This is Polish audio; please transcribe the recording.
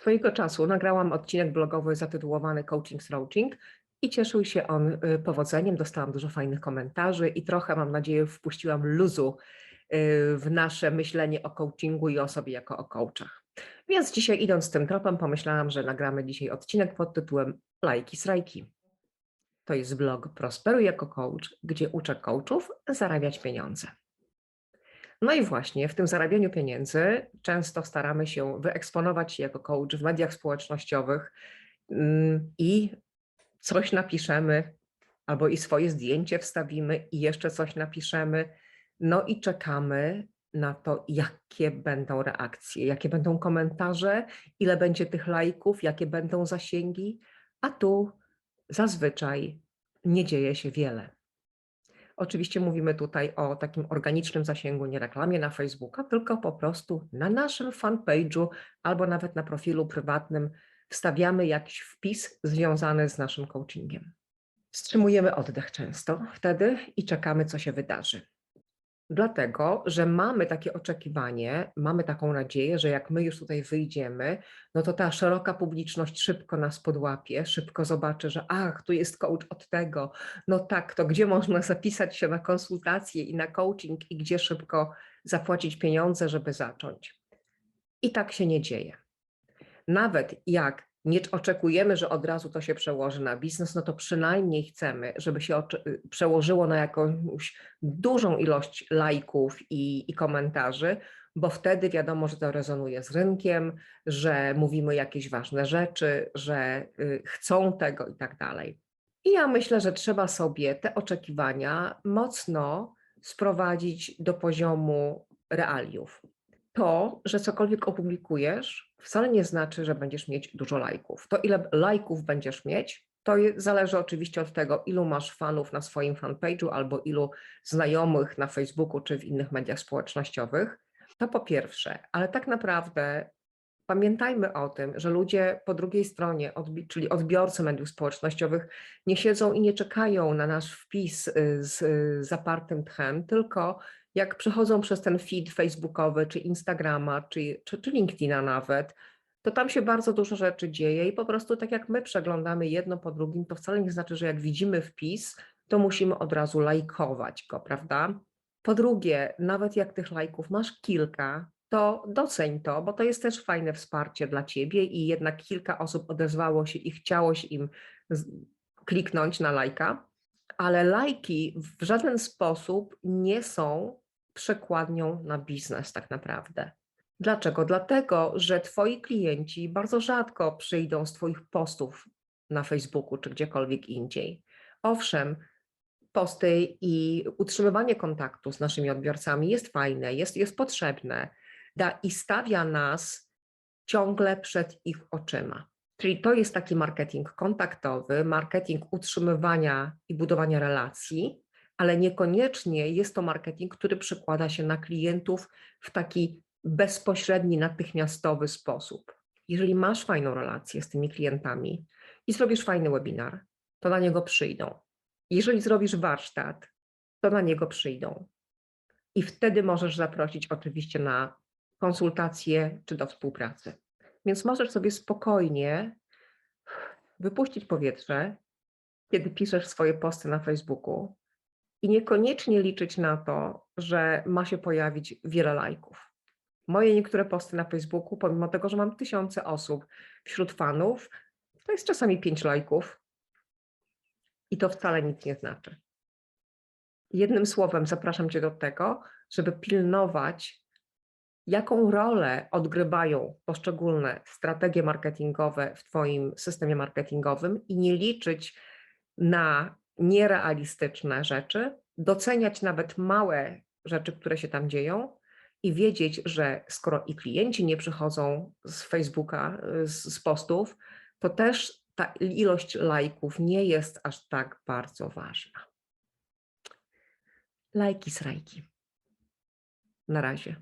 Swojego czasu nagrałam odcinek blogowy zatytułowany Coaching Srouching i cieszył się on y, powodzeniem. Dostałam dużo fajnych komentarzy i trochę, mam nadzieję, wpuściłam luzu y, w nasze myślenie o coachingu i o sobie jako o coachach. Więc dzisiaj idąc tym tropem pomyślałam, że nagramy dzisiaj odcinek pod tytułem Lajki Srajki. To jest blog Prosperuj jako coach, gdzie uczę coachów zarabiać pieniądze. No i właśnie w tym zarabianiu pieniędzy często staramy się wyeksponować się jako coach w mediach społecznościowych mm, i coś napiszemy, albo i swoje zdjęcie wstawimy i jeszcze coś napiszemy. No i czekamy na to, jakie będą reakcje, jakie będą komentarze, ile będzie tych lajków, jakie będą zasięgi, a tu zazwyczaj nie dzieje się wiele. Oczywiście mówimy tutaj o takim organicznym zasięgu, nie reklamie na Facebooka, tylko po prostu na naszym fanpage'u albo nawet na profilu prywatnym wstawiamy jakiś wpis związany z naszym coachingiem. Wstrzymujemy oddech często wtedy i czekamy, co się wydarzy. Dlatego, że mamy takie oczekiwanie, mamy taką nadzieję, że jak my już tutaj wyjdziemy, no to ta szeroka publiczność szybko nas podłapie, szybko zobaczy, że ach, tu jest coach od tego, no tak, to gdzie można zapisać się na konsultację i na coaching i gdzie szybko zapłacić pieniądze, żeby zacząć. I tak się nie dzieje. Nawet jak nie oczekujemy, że od razu to się przełoży na biznes, no to przynajmniej chcemy, żeby się przełożyło na jakąś dużą ilość lajków i, i komentarzy, bo wtedy wiadomo, że to rezonuje z rynkiem, że mówimy jakieś ważne rzeczy, że y, chcą tego i tak dalej. I ja myślę, że trzeba sobie te oczekiwania mocno sprowadzić do poziomu realiów to, że cokolwiek opublikujesz, wcale nie znaczy, że będziesz mieć dużo lajków. To, ile lajków będziesz mieć, to zależy oczywiście od tego, ilu masz fanów na swoim fanpage'u albo ilu znajomych na Facebooku czy w innych mediach społecznościowych. To po pierwsze, ale tak naprawdę pamiętajmy o tym, że ludzie po drugiej stronie, czyli odbiorcy mediów społecznościowych, nie siedzą i nie czekają na nasz wpis y, z zapartym tchem, tylko jak przechodzą przez ten feed facebookowy, czy Instagrama, czy, czy, czy LinkedIna nawet, to tam się bardzo dużo rzeczy dzieje i po prostu tak jak my przeglądamy jedno po drugim, to wcale nie znaczy, że jak widzimy wpis, to musimy od razu lajkować go, prawda? Po drugie, nawet jak tych lajków masz kilka, to doceń to, bo to jest też fajne wsparcie dla ciebie i jednak kilka osób odezwało się i chciało im kliknąć na lajka, ale lajki w żaden sposób nie są przekładnią na biznes tak naprawdę. Dlaczego? Dlatego, że Twoi klienci bardzo rzadko przyjdą z Twoich postów na Facebooku czy gdziekolwiek indziej. Owszem, posty i utrzymywanie kontaktu z naszymi odbiorcami jest fajne, jest, jest potrzebne da, i stawia nas ciągle przed ich oczyma. Czyli to jest taki marketing kontaktowy, marketing utrzymywania i budowania relacji, ale niekoniecznie jest to marketing, który przekłada się na klientów w taki bezpośredni, natychmiastowy sposób. Jeżeli masz fajną relację z tymi klientami i zrobisz fajny webinar, to na niego przyjdą. Jeżeli zrobisz warsztat, to na niego przyjdą. I wtedy możesz zaprosić oczywiście na konsultacje czy do współpracy. Więc możesz sobie spokojnie wypuścić powietrze, kiedy piszesz swoje posty na Facebooku i niekoniecznie liczyć na to, że ma się pojawić wiele lajków. Moje niektóre posty na Facebooku, pomimo tego, że mam tysiące osób wśród fanów, to jest czasami pięć lajków i to wcale nic nie znaczy. Jednym słowem zapraszam Cię do tego, żeby pilnować, jaką rolę odgrywają poszczególne strategie marketingowe w Twoim systemie marketingowym i nie liczyć na nierealistyczne rzeczy, doceniać nawet małe rzeczy, które się tam dzieją i wiedzieć, że skoro i klienci nie przychodzą z Facebooka, z, z postów, to też ta ilość lajków nie jest aż tak bardzo ważna. Lajki, srajki. Na razie.